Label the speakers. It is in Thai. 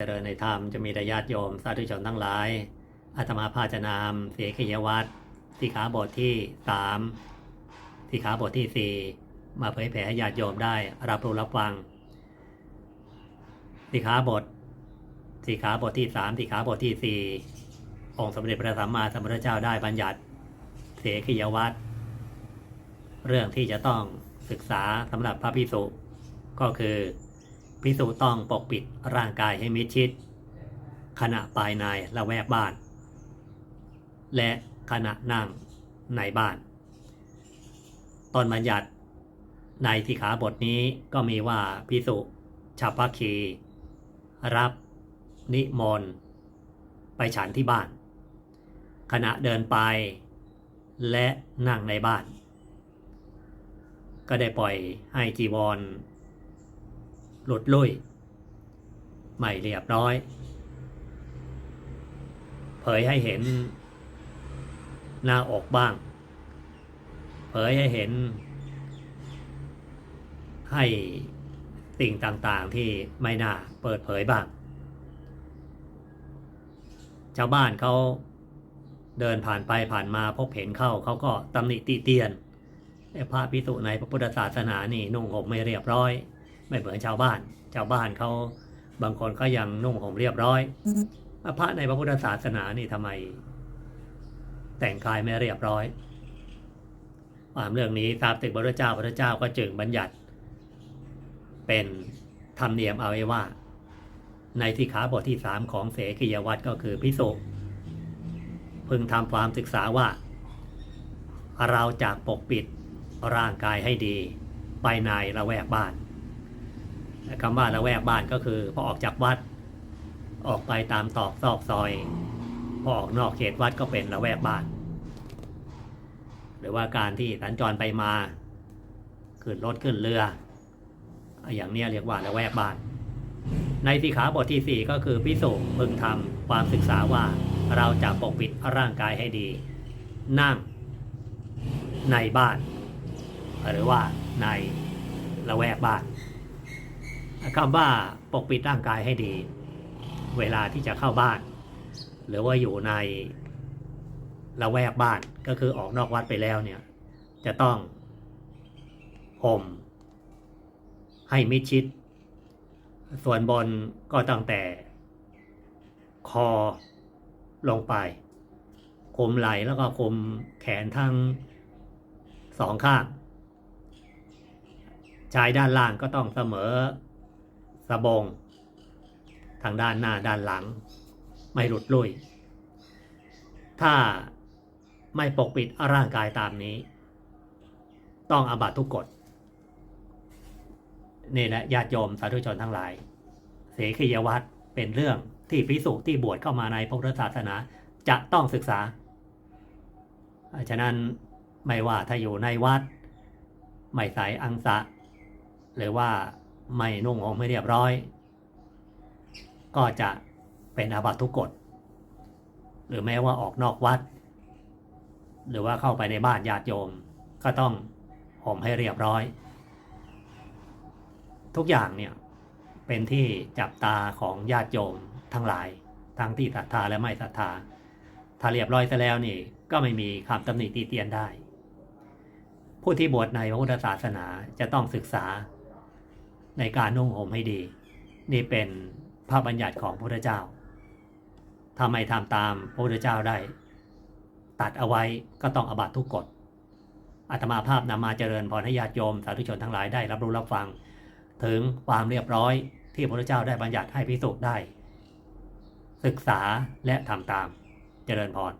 Speaker 1: เจริญในธรรมจะมีญาติโยมสาธุชนทั้งหลาย อาตมาภาจะนาม เสขียวัตรสิขาบทที่สามสิขาบทที่สี่มาเผยแผ่ให้ญาติโยมได้รับรู้รับฟังสิขาบทสิขาบทที่สามสิขาบทที่สี่องค์สมเด็จพระสัมมาสัมพุทธเจ้าได้บัญญัติ เสขียวัตรเรื่องที่จะต้องศึกษาสำหรับพระพิสุก็คือ พิสูต้องปกปิดร่างกายให้มิดชิด ขณะภายในละแวกบ้าน และขณะนั่งในบ้าน ตอนบัญญัติในที่ขาบทนี้ก็มีว่าพิสุฉับพัคี รับนิมนต์ไปฉันที่บ้าน ขณะเดินไป และนั่งในบ้าน ก็ได้ปล่อยให้จีวร หลุดลุ่ยไม่เรียบร้อย เผยให้เห็นหน้าอกบ้าง เผยให้เห็น ให้สิ่งต่างๆที่ไม่น่าเปิดเผยบ้าง ชาวบ้านเขาเดินผ่านไปผ่านมาพบเห็นเข้าเขาก็ตำหนิติเตียนไอ้พระพิสุในพระพุทธศาสนานี่นุ่งห่มไม่เรียบร้อย ไม่เหมือนชาวบ้าน ชาวบ้านเขาบางคนก็ยังนุ่งห่มเรียบร้อยพระในพระพุทธศาสนานี่ทำไม แต่งกายไม่เรียบร้อยความเรื่องนี้ทราบตึกพระเจ้าพระเจ้าก็จึงบัญญัติ เป็นธรรมเนียมเอาไว้ว่า ในที่ขาบทที่สามของเสกียวัตรก็คือพิสุพึงทำความศึกษาว่า เราจากปกปิดร่างกายให้ดี ไปในละแวกบ้าน คำว่าละแวกบ้านก็คือพอออกจากวัด ออกไปตามตอกซอกซอย พอออกนอกเขตวัดก็เป็นละแวกบ้าน หรือว่าการที่สัญจรไปมา ขึ้นรถขึ้นเรือ อย่างนี้เรียกว่าละแวกบ้าน ในสีขาบทที่สี่ก็คือพิสูจพึงทำความศึกษาว่าเราจะปกปิดร่างกายให้ดี นั่งในบ้าน หรือว่าในละแวกบ้าน คำว่าปกปิดร่างกายให้ดี เวลาที่จะเข้าบ้าน หรือว่าอยู่ในละแวกบ้านก็คือออกนอกวัดไปแล้วเนี่ย จะต้องห่มให้มิดชิด ส่วนบนก็ตั้งแต่ คอลงไปคุมไหล่แล้วก็คุมแขนทั้งสองข้างชายด้านล่างก็ต้องเสมอ สะบง ทางด้านหน้าด้านหลัง ไม่หลุดลุย ถ้าไม่ปกปิดร่างกายตามนี้ ต้องอาบัตทุกกฎนี่แหละญาติโยมสาธุชนทั้งหลาย เสขียวัตรเป็นเรื่องที่พิสุที่บวชเข้ามาในพระพุทธศาสนาจะต้องศึกษา ฉะนั้นไม่ว่าถ้าอยู่ในวัด ไม่ใส่อังสะ หรือว่า ไม่นุ่งห่มไม่เรียบร้อย ก็จะเป็นอาบัติทุกกฎ หรือแม้ว่าออกนอกวัด หรือว่าเข้าไปในบ้านญาติโยม ก็ต้องห่มให้เรียบร้อย ทุกอย่างเนี่ยเป็นที่จับตาของญาติโยมทั้งหลาย ทั้งที่ศรัทธาและไม่ศรัทธา ถ้าเรียบร้อยซะแล้วนี่ก็ไม่มีคำตำหนิตีเตียนได้ ผู้ที่บวชในพระพุทธศาสนาจะต้องศึกษา ในการนุ่งห่มให้ดี นี่เป็นพระบัญญัติของพระพุทธเจ้าถ้าไม่ทำตามพระพุทธเจ้าได้ ตัดเอาไว้ก็ต้องอบัตทุกกฎอาตมาภาพนำมาเจริญพรให้ญาติโยมสาธุชนทั้งหลายได้รับรู้รับฟัง ถึงความเรียบร้อยที่พระพุทธเจ้าได้บัญญัติให้พิสูจน์ได้ ศึกษาและทำตามเจริญพร